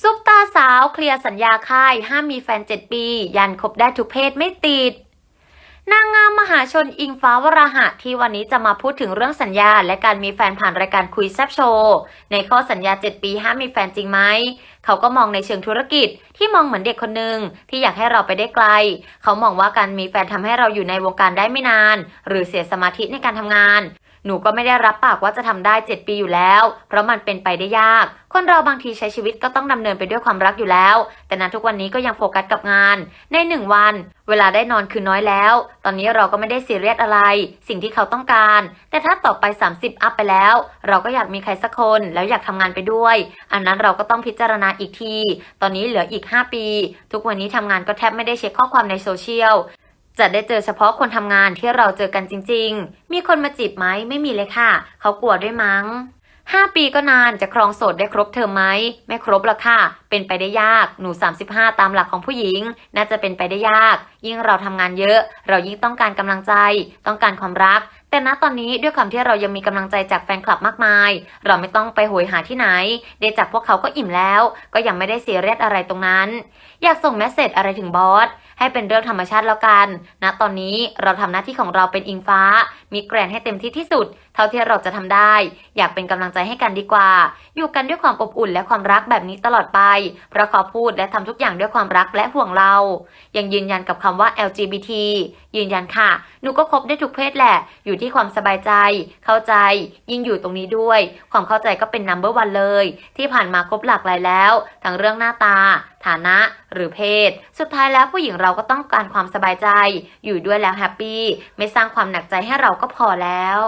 ซุปตาสาวเคลียร์สัญญาค่าย ห้ามมีแฟน 7 ปี ยันคบได้ทุกเพศไม่ติด นางงามมหาชนอิงฟ้าวราหะที่วันนี้จะมาพูดถึงเรื่องสัญญา และการมีแฟนผ่านรายการคุยแซบโชว์ ในข้อสัญญา 7 ปีห้ามมีแฟนจริงไหม เขาก็มองในเชิงธุรกิจที่มองเหมือนเด็กคนหนึ่งที่อยากให้เราไปได้ไกล เขามองว่าการมีแฟนทำให้เราอยู่ในวงการได้ไม่นาน หรือเสียสมาธิในการทำงาน หนูก็ไม่ได้รับปากว่าจะทำได้ 7 ปีอยู่แล้ว เพราะมันเป็นไปได้ยาก คนเราบางทีใช้ชีวิตก็ต้องดำเนินไปด้วยความรักอยู่แล้ว แต่นั้นทุกวันนี้ก็ยังโฟกัสกับงาน ในหนึ่งวัน เวลาได้นอนคือน้อยแล้ว ตอนนี้เราก็ไม่ได้ซีเรียสอะไร สิ่งที่เขาต้องการ แต่ถ้าต่อไป 30 อัพไปแล้ว เราก็อยากมีใครสักคน แล้วอยากทำงานไปด้วย อันนั้นเราก็ต้องพิจารณาอีกที ตอนนี้เหลืออีก 5 ปี ทุกวันนี้ทำงานก็แทบไม่ได้เช็คข้อความในโซเชียล จะได้เจอเฉพาะคนทำงานที่เราเจอกันจริง ๆ มีคนมาจีบไหมไม่มีเลยค่ะ เขากลัวด้วยมั้ง5ปีก็นานจะครองโสดได้ครบเทอมไหมไม่ครบหรอกค่ะ เป็นไปได้ยากหนู 35 ตามหลักของผู้หญิง น่าจะเป็นไปได้ยาก ยิ่งเราทำงานเยอะ เรายิ่งต้องการกำลังใจ ต้องการความรัก แต่ณตอนนี้ด้วยความที่เรายังมีกำลังใจจากแฟนคลับมากมาย เราไม่ต้องไปโหยหาที่ไหน ได้จากพวกเขาก็อิ่มแล้ว ก็ยังไม่ได้เสียเรียสอะไรตรงนั้น อยากส่งแมสเซจอะไรถึงบอสให้เป็นเรื่องธรรมชาติแล้วกัน ณตอนนี้เราทำหน้าที่ของเราเป็นอิงฟ้า มีแกรนให้เต็มที่ที่สุด ท่าที่เราจะทำได้ อยากเป็นกำลังใจให้กันดีกว่า อยู่กันด้วยความอบอุ่นและความรักแบบนี้ตลอดไปเพราะเขาพูดและทำทุกอย่างด้วยความรักและห่วงเรา ยังยืนยันกับคำว่า LGBT ยืนยันค่ะ หนูก็คบได้ทุกเพศแหละ อยู่ที่ความสบายใจ เข้าใจ ยิ่งอยู่ตรงนี้ด้วย ความเข้าใจก็เป็น number one เลย ที่ผ่านมาครบหลากหลายแล้ว ทั้งเรื่องหน้าตา ฐานะหรือเพศ สุดท้ายแล้วผู้หญิงเราก็ต้องการความสบายใจ อยู่ด้วยแล้วแฮปปี้ ไม่สร้างความหนักใจให้เราก็พอแล้ว